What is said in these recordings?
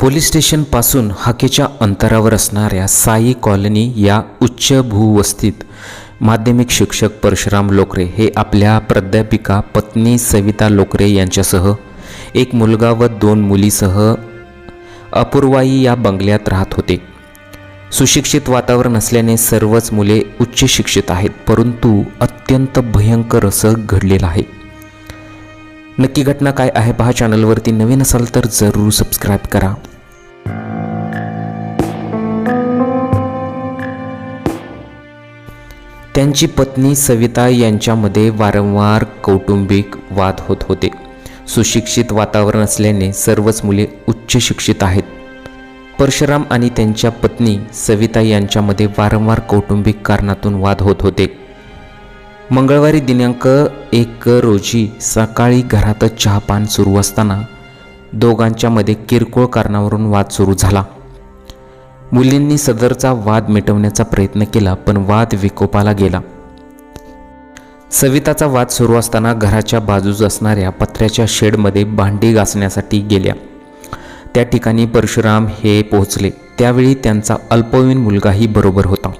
Police स्टेशनपासून हाकेच्या अंतरावर असणाऱ्या साई कॉलनी या उच्च भूवस्तीत माध्यमिक शिक्षक परशुराम लोकरे हे आपल्या प्राध्यापिका पत्नी सविता लोकरे यांच्यासह एक मुलगा व दोन मुलीसह अपूर्वाई या बंगल्यात राहत होते. सुशिक्षित वातावरण असल्याने सर्वच मुले उच्च शिक्षित आहेत परंतु अत्यंत भयंकर असं घडलेलं आहे. नक्की घटना काय आहे पहा चॅनलवरती नवीन असाल तर जरूर सबस्क्राईब करा. त्यांची पत्नी सविता यांच्यामध्ये वारंवार कौटुंबिक वाद होत होते. सुशिक्षित वातावरण असल्याने सर्वच मुले उच्च शिक्षित आहेत. परशुराम आणि त्यांच्या पत्नी सविता यांच्यामध्ये वारंवार कौटुंबिक कारणातून वाद होत होते. मंगळवारी दिनांक एक रोजी सकाळी घरातच चहापान सुरू असताना दोघांच्यामध्ये किरकोळ कारणावरून वाद सुरू झाला. मुलींनी सदरचा वाद मिटवण्याचा प्रयत्न केला पण वाद विकोपाला गेला. सविताचा वाद सुरू असताना घराच्या बाजूस असणाऱ्या पत्र्याच्या शेडमध्ये भांडी घासण्यासाठी गेल्या. त्या ठिकाणी परशुराम हे पोहोचले. त्यावेळी त्यांचा अल्पवयीन मुलगाही बरोबर होता.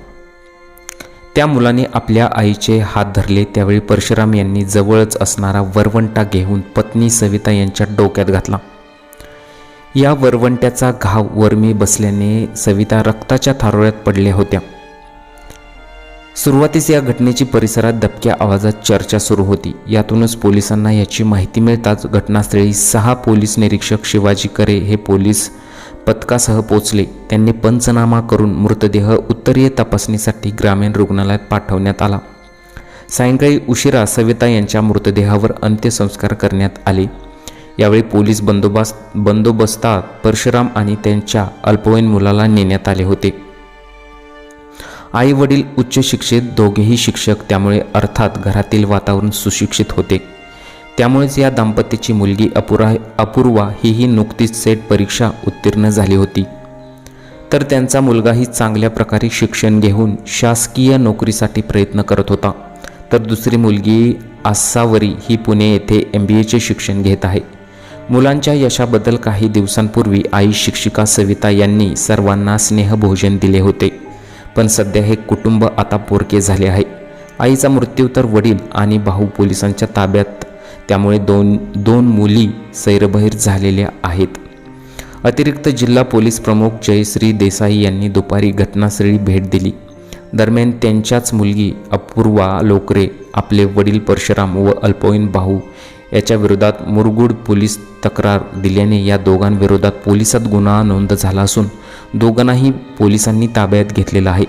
त्या मुलाने आपल्या आईचे हात धरले. त्यावेळी परशुराम यांनी जवळच असणारा वरवंटा घेऊन पत्नी सविता यांच्या डोक्यात घातला. या वरवंट्याचा घाव वरमी बसल्याने सविता रक्ताच्या थारोळ्यात पडल्या होत्या. सुरुवातीस या घटनेची परिसरात दबक्या आवाजात चर्चा सुरू होती. यातूनच पोलिसांना याची माहिती मिळताच घटनास्थळी सहा पोलीस निरीक्षक शिवाजी करे हे पोलीस पथकासह पोचले त्यांनी पंचनामा करून मृतदेह उत्तरीय तपासणीसाठी ग्रामीण रुग्णालयात पाठवण्यात आला. सायंकाळी उशिरा सविता यांच्या मृतदेहावर अंत्यसंस्कार करण्यात आले. यावेळी पोलीस बंदोबस्त बंदोबस्तात परशुराम आणि त्यांच्या अल्पवयीन मुलाला नेण्यात आले होते. आई वडील उच्च शिक्षित दोघेही शिक्षक त्यामुळे अर्थात घरातील वातावरण सुशिक्षित होते. त्यामुळेच या दाम्पत्याची मुलगी अपुरा अपूर्वा हीही नुकतीच सेट परीक्षा उत्तीर्ण झाली होती. तर त्यांचा मुलगाही चांगल्या प्रकारे शिक्षण घेऊन शासकीय नोकरीसाठी प्रयत्न करत होता. तर दुसरी मुलगी आसावरी ही पुणे येथे एम बी एचे शिक्षण घेत आहे. मुलांच्या यशाबद्दल काही दिवसांपूर्वी आई शिक्षिका सविता यांनी सर्वांना स्नेहभोजन दिले होते. पण सध्या हे कुटुंब आता पोरके झाले आहे. आईचा मृत्यू तर वडील आणि भाऊ पोलिसांच्या ताब्यात. त्यामुळे दोन दोन मुली सैरबैर झालेल्या आहेत. अतिरिक्त जिल्हा पोलीस प्रमुख जयश्री देसाई यांनी दुपारी घटनास्थळी भेट दिली. दरम्यान त्यांच्याच मुलगी अपूर्वा लोकरे आपले वडील परशुराम व अल्पवयीन भाऊ याच्या विरोधात मुरगुड पोलीस तक्रार दिल्याने या दोघांविरोधात पोलिसात गुन्हा नोंद झाला असून दोघांनाही पोलिसांनी ताब्यात घेतलेला आहे.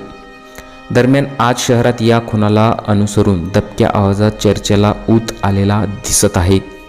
दरम्यान आज शहरात या खुनाला अनुसरून दबक्या आवाजात चर्चेला ऊत आलेला दिसत आहे.